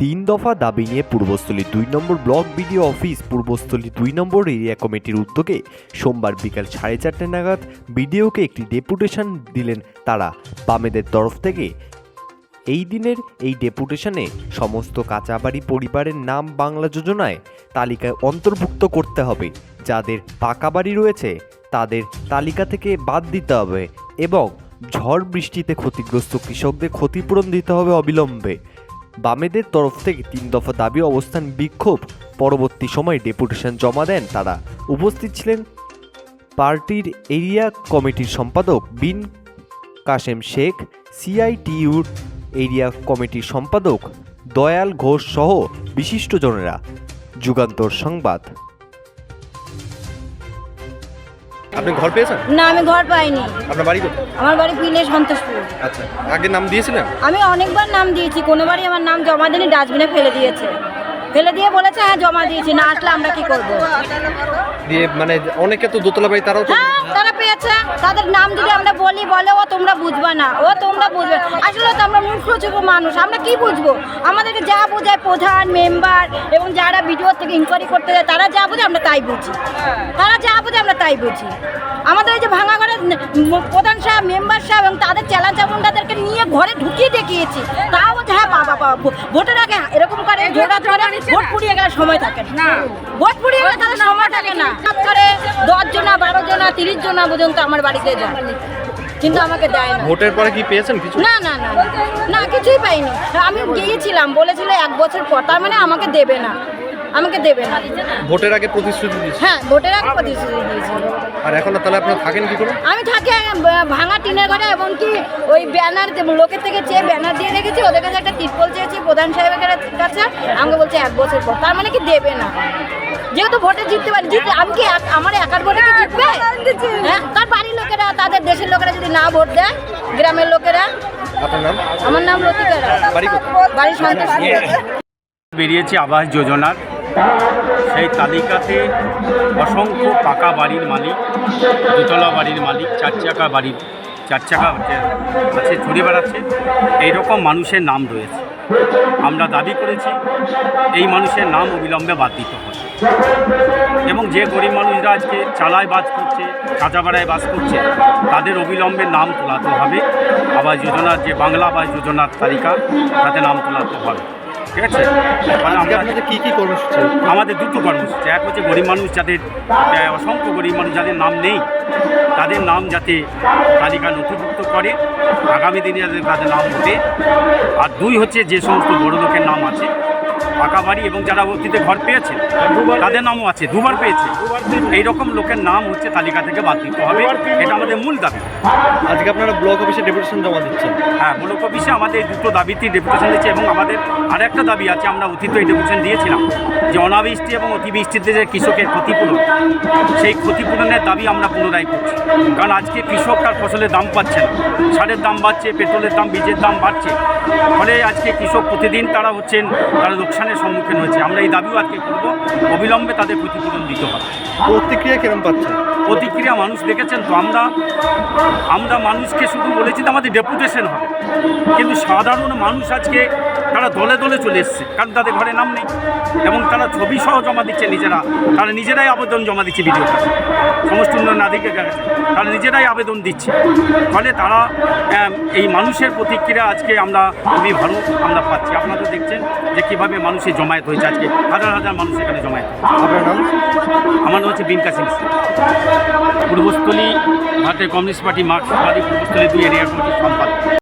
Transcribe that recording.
তিন দফা দাবি নিয়ে পূর্বস্থলী দুই নম্বর ব্লক বিডিও অফিস পূর্বস্থলী দুই নম্বর এরিয়া কমিটির উদ্যোগে সোমবার বিকাল সাড়ে চারটে নাগাদ বিডিওকে একটি ডেপুটেশন দিলেন তারা। বামেদের তরফ থেকে এই দিনের এই ডেপুটেশনে সমস্ত কাঁচাবাড়ি পরিবারের নাম বাংলা যোজনায় তালিকায় অন্তর্ভুক্ত করতে হবে। যাদের পাকা বাড়ি রয়েছে, তাদের তালিকা থেকে বাদ দিতে হবে এবং ঝড় বৃষ্টিতে ক্ষতিগ্রস্ত কৃষকদের ক্ষতিপূরণ দিতে হবে অবিলম্বে। বামেদের তরফ থেকে তিন দফা দাবি অবস্থান বিক্ষোভ। পরবর্তী সময়ে ডেপুটেশন জমা দেন তারা। উপস্থিত ছিলেন পার্টির এরিয়া কমিটির সম্পাদক বিন কাশেম শেখ সিআইটিউর এরিয়া কমিটির সম্পাদক দয়াল ঘোষ সহ বিশিষ্টজনেরা যুগান্তর সংবাদ। আপনি ঘর পেয়েছেন? না আমি ঘর পাইনি। আপনার বাড়ি কোথায়? আমার বাড়ি পিলে সন্তোষপুর আচ্ছা আগে নাম দিয়েছিলেন? আমি অনেকবার নাম দিয়েছি কোনোবারই আমার নাম জমা দেনি ডাস্টবিনে ফেলে দিয়েছে। ফেলে দিয়ে বলেছে হ্যাঁ জমা দিয়েছি না আসলে আমরা কি করব? দিয়ে মানে অনেকে তো দোতলা বাড়ি তারাও তো হ্যাঁ তারা পেয়েছে। তাদের নাম যদি আমরা বলি বলে ও তোমরা বুঝবা না ও তোমরা বুঝবে আসলে তো আমরা মূর্খ মানুষ আমরা কি বুঝব? আমাদেরকে যা বোঝায় প্রধান মেম্বার এবং যারা ভিডিও থেকে ইনকোয়ারি করতে যায় তারা যা বোঝে আমরা তাই বুঝি। তারা যা বোঝে আমরা তাই বুঝি। আমাদের এই যে ভাঙা ঘরে প্রধান সাহেব মেম্বার সাহেব এবং তাদের চেলা চামুন্ডাদেরকে নিয়ে ঘরে ঢুকিয়ে দেখিয়েছি। তাও হ্যাঁ বাবা বাবা ভোটের আগে এরকম করে জোড়া ধরে ভোট পুড়িয়ে গেলে সময় থাকে না। ভোট পুড়িয়ে গেলে তাদের সময় থাকে না। করে? দশ জনা বারো জনা তিরিশ জনা পর্যন্ত আমার বাড়িতে যায়। কিন্তু আমাকে দেয় না। ভোটের পরে কি পেয়েছেন কিছু? না না না না, না কিছুই পাইনি। আমি গিয়েছিলাম বলেছিল এক বছর পর। তার মানে আমাকে দেবে না। আমাকে দেবে না। ভোটের আগে প্রতিশ্রুতি দিয়েছেন হ্যাঁ ভোটের আগে প্রতিশ্রুতি দিয়েছিল আর এখন তাহলে আপনারা থাকেন কি করে? আমি থাকি ভাঙা টিনের ঘরে এবং কি ওই ব্যানার লোকের থেকে চেয়ে ব্যানার দিয়ে রেখেছি ওদের কাছে একটা তিরপল চেয়েছি প্রধান সাহেবের কাছে আমাকে বলছে এক বছর পর। তার মানে কি দেবে না? যেহেতু ভোটে জিততে পারি জিততে আমি কি এক- আমার একার ভোটে কি জিতবে? হ্যাঁ তার বাড়ির লোকেরা তাদের দেশের লোকেরা যদি না ভোট দেয় গ্রামের লোকেরা। আপনার নাম? আমার নাম লতিকা কোথায়? বাড়ি সন্তোষ বেরিয়েছে আবাস যোজনার। সেই তালিকাতে অসংখ্য পাকা বাড়ির মালিক, দোতলা বাড়ির মালিক, চার চাকা বাড়ির, চার চাকা আছে ছড়িয়ে বেড়াচ্ছে, এইরকম মানুষের নাম রয়েছে। আমরা দাবি করেছি, এই মানুষের নাম অবিলম্বে বাদ দিতে হবে। এবং যে গরিব মানুষরা আজকে চালায় বাস করছে কাঁচাপাড়ায় বাস করছে, তাদের অবিলম্বে নাম তোলাতে হবে। আবাস যোজনার যে বাংলা আবাস যোজনার তালিকা, তাতে নাম তোলাতে হবে। ঠিক আছে? আজকে আপনাদের কী কী কর্মসূচি? আমাদের দুটো কর্মসূচি। এক হচ্ছে গরিব মানুষ যাদের অসংখ্য গরিব মানুষ যাদের নাম নেই তাদের নাম যাতে তালিকা নথিভুক্ত করে আগামী দিনে যাদের তাদের নাম হতে আর দুই হচ্ছে যে সমস্ত বড় লোকের নাম আছে পাকা বাড়ি এবং যারা অতীতে ঘর পেয়েছে তাদের নামও আছে দুবার পেয়েছে। এই রকম লোকের নাম হচ্ছে তালিকা থেকে বাদ দিতে হবে এটা আমাদের মূল দাবি। আজকে আপনারা ব্লক অফিসে ডেপুটেশন জমা দিচ্ছেন। হ্যাঁ ব্লক অফিসে আমাদের দুটো দাবিতেই ডেপুটেশন দিয়েছে এবং আমাদের আর একটা দাবি আছে আমরা অতীত এই ডেপুটেশন দিয়েছিলাম যে অনাবৃষ্টি এবং অতিবৃষ্টিতে যে কৃষকের ক্ষতিপূরণ সেই ক্ষতিপূরণের দাবি আমরা পুনরায় করছি। কারণ আজকে কৃষক তার ফসলের দাম পাচ্ছে না সারের দাম বাড়ছে পেট্রোলের দাম বীজের দাম বাড়ছে ফলে আজকে কৃষক প্রতিদিন তারা হচ্ছেন তারা লোকসানের সম্মুখীন হয়েছে। আমরা এই দাবিও আজকে করব। অবিলম্বে তাদের ক্ষতিপূরণ দিতে হবে। প্রতিক্রিয়া কিরম পাচ্ছেন প্রতিক্রিয়া মানুষ দেখেছেন তো আমরা আমরা মানুষকে শুধু বলেছি আমাদের ডেপুটেশন হবে। কিন্তু সাধারণ মানুষ আজকে তারা দলে দলে চলে এসছে কারণ তাদের ঘরে নাম নেই। এবং তারা ছবি সহ জমা দিচ্ছে নিজেরা। তারা নিজেরাই আবেদন জমা দিচ্ছে ভিডিও সমস্ত উন্নয়ন আধিকারিকের কাছে। তারা নিজেরাই আবেদন দিচ্ছে। ফলে তারা এই মানুষের প্রতিক্রিয়া আজকে আমরা খুবই ভালো আমরা পাচ্ছি। আপনারা তো দেখছেন যে কীভাবে মানুষের জমায়েত হয়েছে আজকে। হাজার হাজার মানুষ এখানে জমায়েত আপনার নাম? আমার নাম হচ্ছে বিনকা সিং। পূর্বস্থলী ভারতের কমিউনিস্ট পার্টি মার্ক্সবাদী পূর্বস্থলী দুই এরিয়ার সম্পাদক।